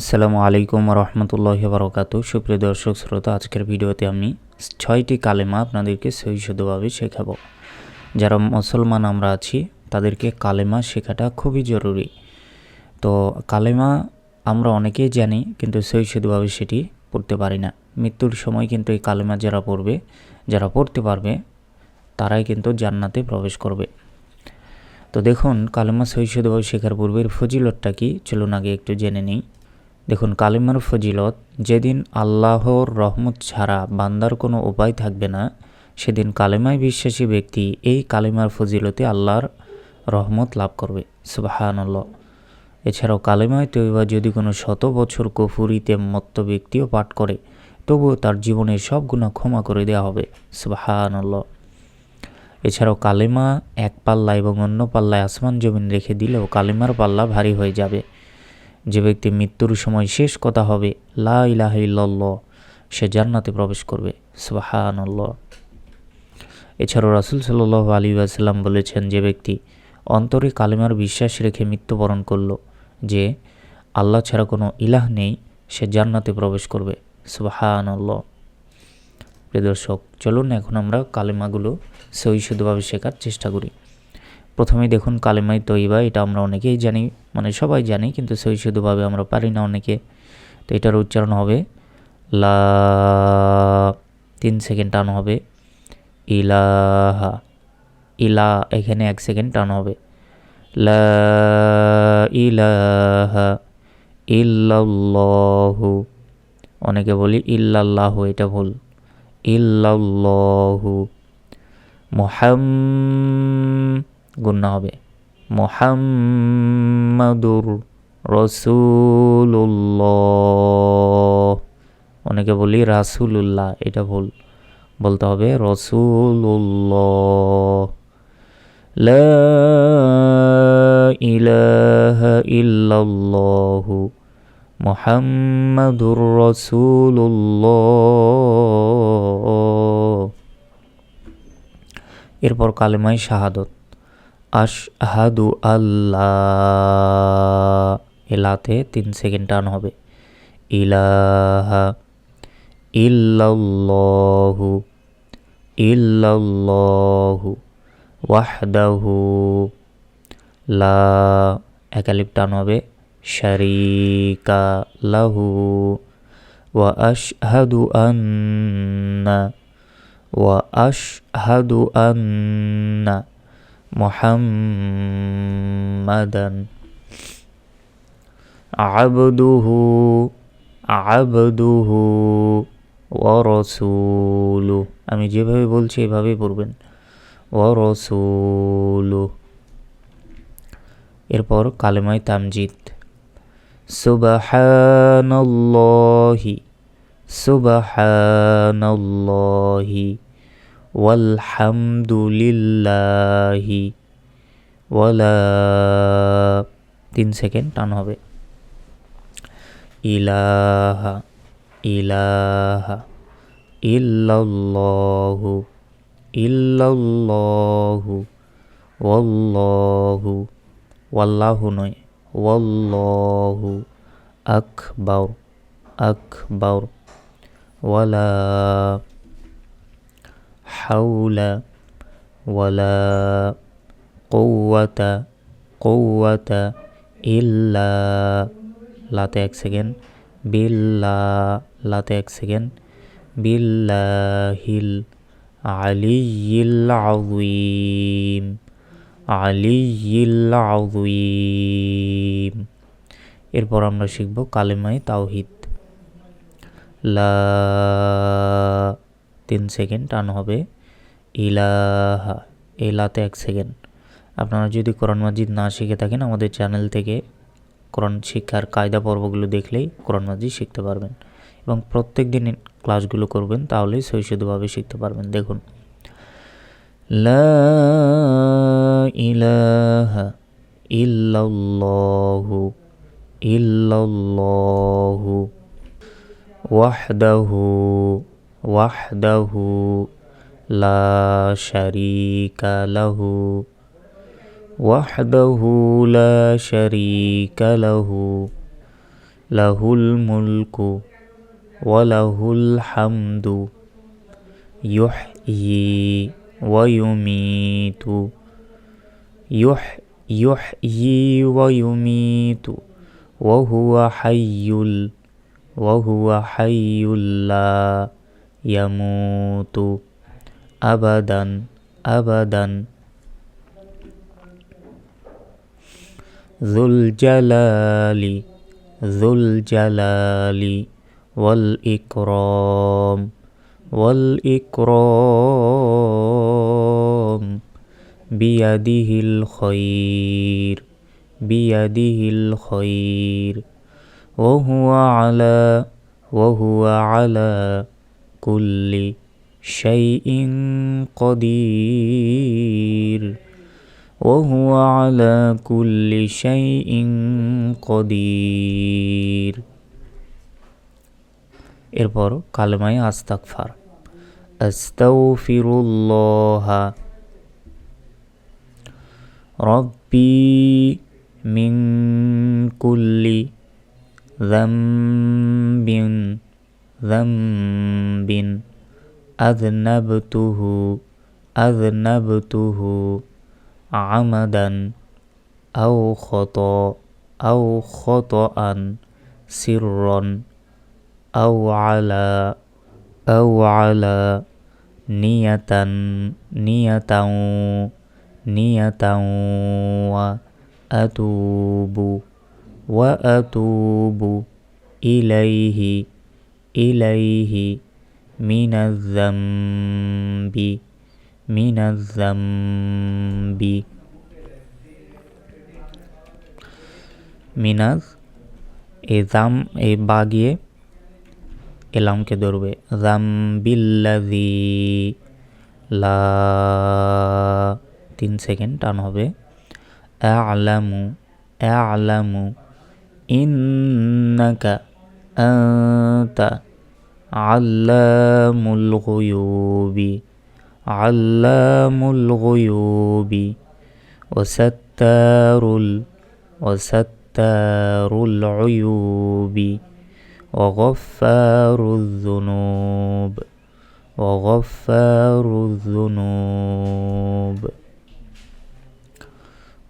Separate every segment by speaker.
Speaker 1: আসসালামু আলাইকুম রহমতুল্লাহ বারকাত। সুপ্রিয় দর্শক শ্রোতা, আজকের ভিডিওতে আমি ছয়টি কালেমা আপনাদেরকে সহিশুদ্ধভাবে শেখাবো। যারা মুসলমান আমরা আছি, তাদেরকে কালেমা শেখাটা খুবই জরুরি। তো কালেমা আমরা অনেকেই জানি, কিন্তু সহিশুদ্ধভাবে সেটি পড়তে পারি না। মৃত্যুর সময় কিন্তু এই কালেমা যারা পড়বে, যারা পড়তে পারবে, তারাই কিন্তু জান্নাতে প্রবেশ করবে। তো দেখুন, কালেমা সহিশুদ্ধভাবে শেখার পূর্বের ফজিলতটা কি? চলুন আগে একটু জেনে নিই। দেখুন, কালিমার ফজিলত, যেদিন আল্লাহর রহমত ছাড়া বান্দার কোনো উপায় থাকবে না, সেদিন কালেমায় বিশ্বাসী ব্যক্তি এই কালেমার ফজিলতে আল্লাহর রহমত লাভ করবে। সুবাহানল্লাহ। এছাড়াও কালেমায় তৈবা যদি কোনো শত বছর কফুরিতে মত্ত ব্যক্তিও পাঠ করে, তবুও তার জীবনের সব গুণা ক্ষমা করে দেওয়া হবে। সুবাহানল্লাহ। এছাড়াও কালেমা এক পাল্লা এবং অন্য পাল্লায় আসমান জমিন রেখে দিলেও কালেমার পাল্লা ভারী হয়ে যাবে। যে ব্যক্তি মৃত্যুর সময় শেষ কথা হবে, লা ইলাহ সে জান্নাতে প্রবেশ করবে। সুবাহানল্লাহ। এছাড়াও রাসুল সাল্লাহ আলী আসাল্লাম বলেছেন যে ব্যক্তি অন্তরে কালেমার বিশ্বাস রেখে মৃত্যুবরণ করল যে আল্লাহ ছাড়া কোনো ইলাহ নেই, সে জান্নাতে প্রবেশ করবে। সুবাহানল্লাহ। প্রিয় দর্শক, চলুন এখন আমরা কালেমাগুলো সহি শেখার চেষ্টা করি। প্রথমেই দেখুন কালেমাই তৈবা, এটা আমরা অনেকেই জানি মানে সবাই জানি, কিন্তু সহি শুদ্ধভাবে আমরা পারি না অনেকে। তো এটার উচ্চারণ হবে, লা তিন সেকেন্ড টান হবে, ইলাহা, ইলা এখানে এক সেকেন্ড টান হবে, লা ইলাহা ইল্লাল্লাহু, অনেকে বলি ইল্লাল্লাহু, এটা ভুল, ইল্লাল্লাহু, মোহাম গুন্না হবে। মোহাম্মদুর রসুল্লাহ অনেকে বলি রাসুলুল্লাহ, এটা ভুল। বলতে হবে রসুল্লাহ ইলাহা ইল্লাল্লাহু মোহাম্মদুর রসুল্লাহ এরপর কালেমাই শাহাদত। আশহাদু আল্লাহ এলাতে তিন সেকেন্ড টান হবে। ইলাহা ইল্লাল্লাহু ওয়াহদাহু লা। একালিপ টান হবে। শারিকা লাহু ওয়া আশহাদু আন্না ওয়া আশহাদু আন্না। আবদুহু আবদুহু ওয়া রাসূলু। আমি যেভাবে বলছি এভাবেই পড়বেন। রাসূলু। এরপর কালেমায় তামজিদ। সুবহানাল্লাহি সুবহানাল্লাহি। ওয়ালহামদুলিল্লাহি। ওয়ালা তিন সেকেন্ড টান হবে। ইলাহা ইলাহা, ইল্লাল্লাহু ইল্লাল্লাহু, ওয়াল্লাহু ওয়াল্লাহু নয়, ওয়াল্লাহু আকবার আকবার, ওয়ালা হাউলা ওয়ালা কৌয়াতা কৌয়াতা ইল্লা লাতে এক সেকেন্ড বিল্লা লাতে এক সেকেন্ড বিল্লাহিল আলিয়িল আযীম আলিয়িল এরপর আমরা শিখব কালেমায় তাওহিদ. লা তিন সেকেন্ড টান হবে। ইলাহা, এলাতে এক সেকেন্ড। আপনারা যদি কোরআন মাজিদ না শিখে থাকেন, আমাদের চ্যানেল থেকে কোরআন শিক্ষার কায়দা পর্বগুলো দেখলেই কোরআন মাজিদ শিখতে পারবেন। এবং প্রত্যেক দিন ক্লাসগুলো করবেন, তাহলেই সৈশুদ্ধভাবে শিখতে পারবেন। দেখুন। লা ইলাহা ইল্লাল্লাহু ইল্লাল্লাহু ওয়াহদাহু وحده لا شريك له وحده لا شريك له له الملك وله الحمد يحيي ويميت يح يحيي ويميت وهو حي وهو حي لا ইয়ামুতু আবাদান আবাদান ذو الجلال ذو الجلال والإكرام والإكرام بيده الخير بيده الخير وهو على وهو على كل شيء قدير وهو على كل شيء قدير এরপর কালেমায় আস্তাকফার আস্তাগফিরুল্লাহ রব্বি মিন কুল্লি যামবিন ذنب. أذنبته أذنبته عمدا أو خطأ أو خطأ سرا أو على أو على نية نية نية وأتوب وأتوب إليه. ইলাইহি মিনাজ্জাম্বি মিনাজ্জাম্বি মিনাজ, এ জাম, এ বা গিয়ে এলামকে ধরবে। জাম্বিল্লাজি লা, তিন সেকেন্ড টান হবে। আলামু আলামু, ইন্নাকা أنت علام الغيوب علام الغيوب وستار ال وستار العيوب وغفار الذنوب وغفار الذنوب.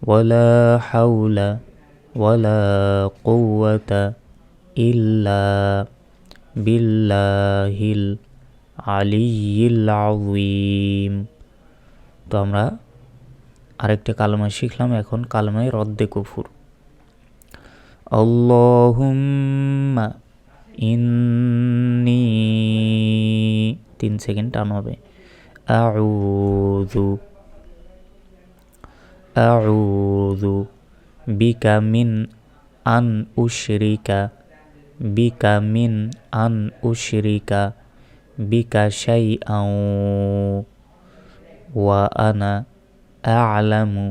Speaker 1: ولا حول ولا قوة ইল্লা বিল্লাহিল আলিয়িল তো আমরা আরেকটা কালমা শিখলাম, এখন কালমায় রদ্দে কফুর। অল্লাহুম্মা ইন্নি, তিন সেকেন্ড টান হবে। আউযু আউযু বিকা মিন আন উশরিকা বিকা মিন আন উশরিকা, বিকা শাই আও ওয়া আনা আলামু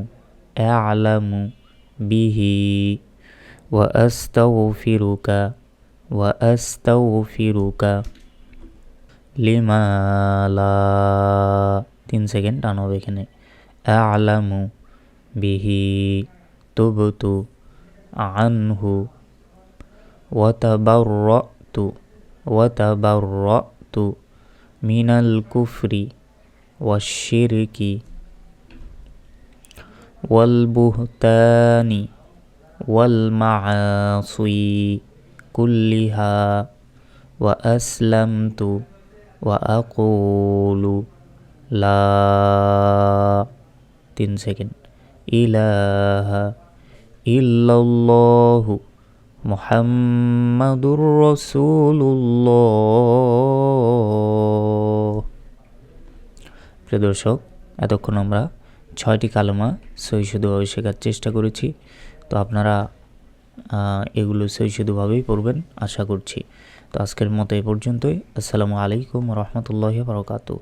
Speaker 1: আলামু বিহি। ওয়া আস্তাগফিরুকা ওয়া আস্তাগফিরুকা লিমালা তিন সেকেন্ড টান হবে এখানে। আলামু বিহি, তুবতু আনহু وتبرأت وتبرأت من الكفر والشرك والبهتان والمعاصي كلها وأسلمت وأقول لا تنسكن إله إلا الله. মুহাম্মাদুর রাসূলুল্লাহ প্রিয় দর্শক, এতক্ষণ আমরা ছয়টি কালমা সই শুধুভাবে শেখার চেষ্টা করেছি। তো আপনারা এগুলো সই শুধুভাবেই পড়বেন, আশা করছি। তো আজকের মতো এ পর্যন্তই। আসসালামু আলাইকুম রহমতুল্লাহ বরকাতু